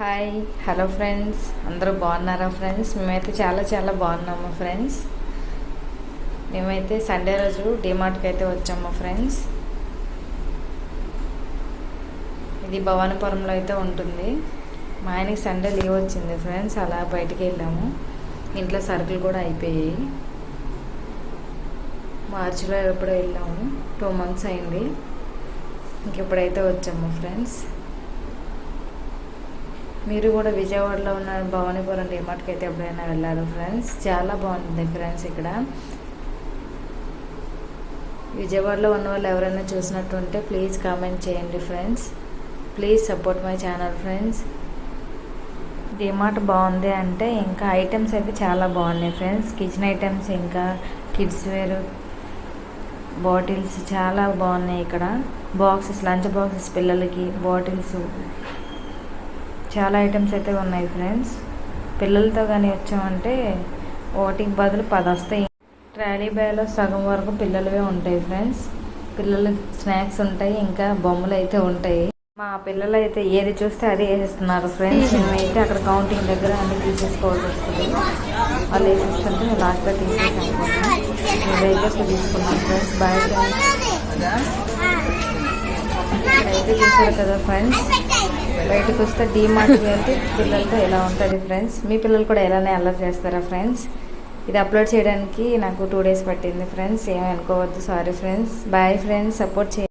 Hi hello friends అందరూ బాగున్నారా friends మేమైతే చాలా చాలా బాగున్నాము ఫ్రెండ్స్ మేమైతే సండే రోజు డిమార్ట్కి అయితే వచ్చాము ఫ్రెండ్స్ ఇది భవానీపురంలో అయితే ఉంటుంది. మా ఆయనకి సండే లీవ్ వచ్చింది ఫ్రెండ్స్ అలా బయటికి వెళ్ళాము. ఇంట్లో సరుకులు కూడా అయిపోయాయి. మార్చిలో ఎప్పుడో వెళ్ళాము. టూ మంత్స్ అయింది. ఇంకెప్పుడైతే వచ్చాము ఫ్రెండ్స్ మీరు కూడా విజయవాడలో ఉన్న భవానీపురం డిమార్ట్కి అయితే ఎప్పుడైనా వెళ్ళారు ఫ్రెండ్స్? చాలా బాగుంటుంది ఫ్రెండ్స్ ఇక్కడ. విజయవాడలో ఉన్న వాళ్ళు ఎవరైనా చూసినట్టు ఉంటే ప్లీజ్ కామెంట్ చేయండి friends. Please support my channel friends. DMart బాగుంది అంటే ఇంకా ఐటమ్స్ అయితే చాలా బాగున్నాయి ఫ్రెండ్స్. కిచెన్ ఐటమ్స్ ఇంకా కిడ్స్ వేర్ బాటిల్స్ చాలా బాగున్నాయి ఇక్కడ. బాక్సెస్ లంచ్ బాక్సెస్ పిల్లలకి బాటిల్స్ చాలా ఐటమ్స్ అయితే ఉన్నాయి ఫ్రెండ్స్ పిల్లలతో కానీ వచ్చామంటే ఒకటికి బదులు పది వస్తాయి ట్రాలీ బ్యాగ్లో సగం వరకు పిల్లలవే ఉంటాయి ఫ్రెండ్స్ పిల్లలకి స్నాక్స్ ఉంటాయి ఇంకా బొమ్మలు అయితే ఉంటాయి. మా పిల్లలు అయితే ఏది చూస్తే అదే వేసేస్తున్నారు ఫ్రెండ్స్ మేమైతే అక్కడ కౌంటింగ్ దగ్గర అన్ని తీసేసుకోవాల్సి వస్తుంది. వాళ్ళు వేసేస్తుంటే మేము లాస్ట్లో తీసేసాను. మేమైతే తీసుకున్నాం ఫ్రెండ్స్ బాయ్ అయితే చూసారు కదా ఫ్రెండ్స్ బయటకు వస్తే డీమార్ట్కి వెళ్తే పిల్లలతో ఎలా ఉంటుంది ఫ్రెండ్స్ మీ పిల్లలు కూడా ఎలానే అల్లరి చేస్తారా ఫ్రెండ్స్ ఇది అప్లోడ్ చేయడానికి నాకు టూ డేస్ పట్టింది ఫ్రెండ్స్ ఏమీ అనుకోవద్దు sorry friends bye friends support చేయండి.